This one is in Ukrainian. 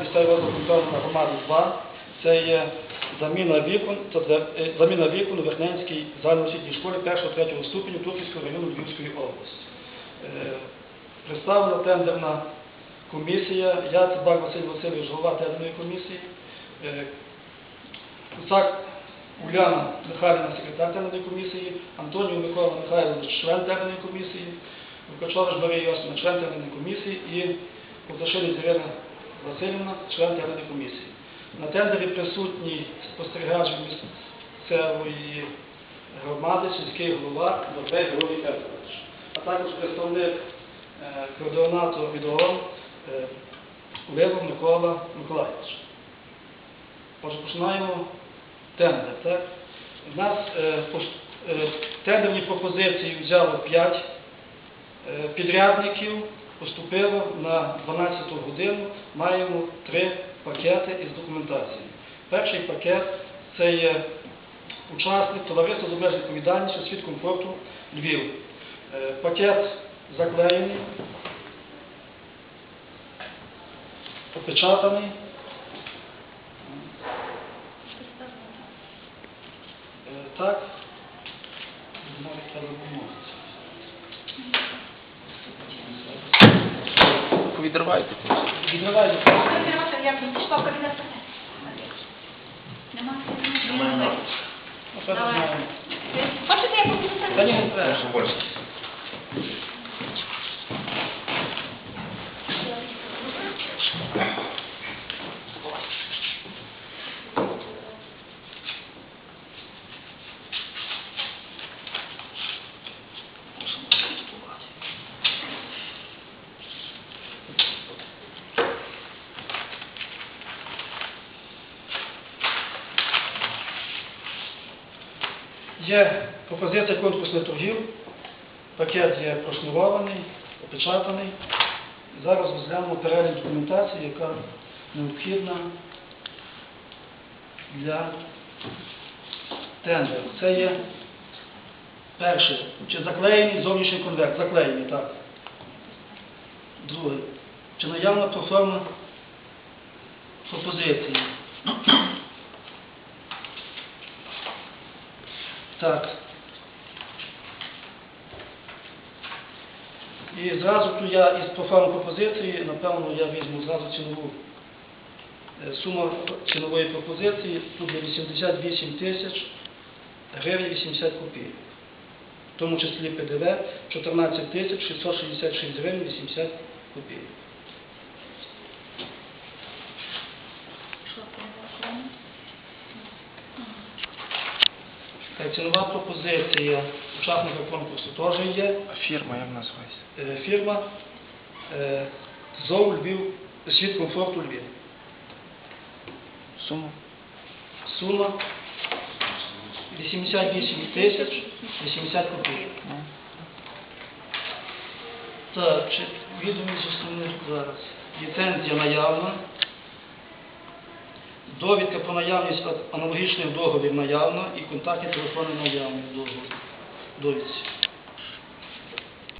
місцевого розвитку громади 2. Це є заміна вікон, тобто е, заміна вікон у Верхнянській загальноосвітній школі 1-3 ступеню Турківського району Львівської області. Е, Представлена тендерна комісія, я Цибак Василь Васильович, голова тендерної комісії, Е, Куцак Уляна Михайлівна, секретар тендерної комісії, Антонів Микола Михайлович, член тендерної комісії, Лукачович Марія Йосифівна, член тендерної комісії. І Ковташинець Ірина Васильівна, член тендерної комісії. На тендері присутній спостерігач місцевої громади, сільський голова Бабей Григорій Едвардович, а також представник е, координатор від ООН е, Левов Микола Миколаївич. Отже, починаємо тендер. Так? У нас е, тендерні пропозиції взяло 5 е, підрядників, поступило на 12 годину, маємо три пакети із документації. Перший пакет це є учасник товариства з обмеженою відповідальністю світ комфорту Львів. Е, Пакет заклеєний, опечатаний. Е, Так, навіть треба домовитися. Відривайте. Відривайте. Я пішла в кабінет. Нема? Нема. Це не знаємо. Хочете, я буду Та ні, не треба. Є пропозиція конкурсних торгів. Пакет є прошнурований, опечатаний. Зараз розглянемо перелік документації, яка необхідна для тендеру. Це є перше, чи заклеєний зовнішній конверт, заклеєний, так. Друге, чи наявна проформа пропозиції. Так. І зразу тут я із профану пропозиції, напевно, я візьму зразу цінову е, сума цінової пропозиції, тут є 88 тисяч гривень 80 копійок. В тому числі ПДВ 14 тисяч 666 гривень 80 копійок. Так, цінова пропозиція учасника конкурсу теж є. А фірма як називається? Е, фірма е, ЗОВ Львів, світ комфорту Львів. Сума? Сума 88 тисяч 80 копійок. Так, відомість основних зараз. Ліцензія наявна. Довідка про наявність аналогічних договорів наявна і контактні телефони наявні в. Довідці.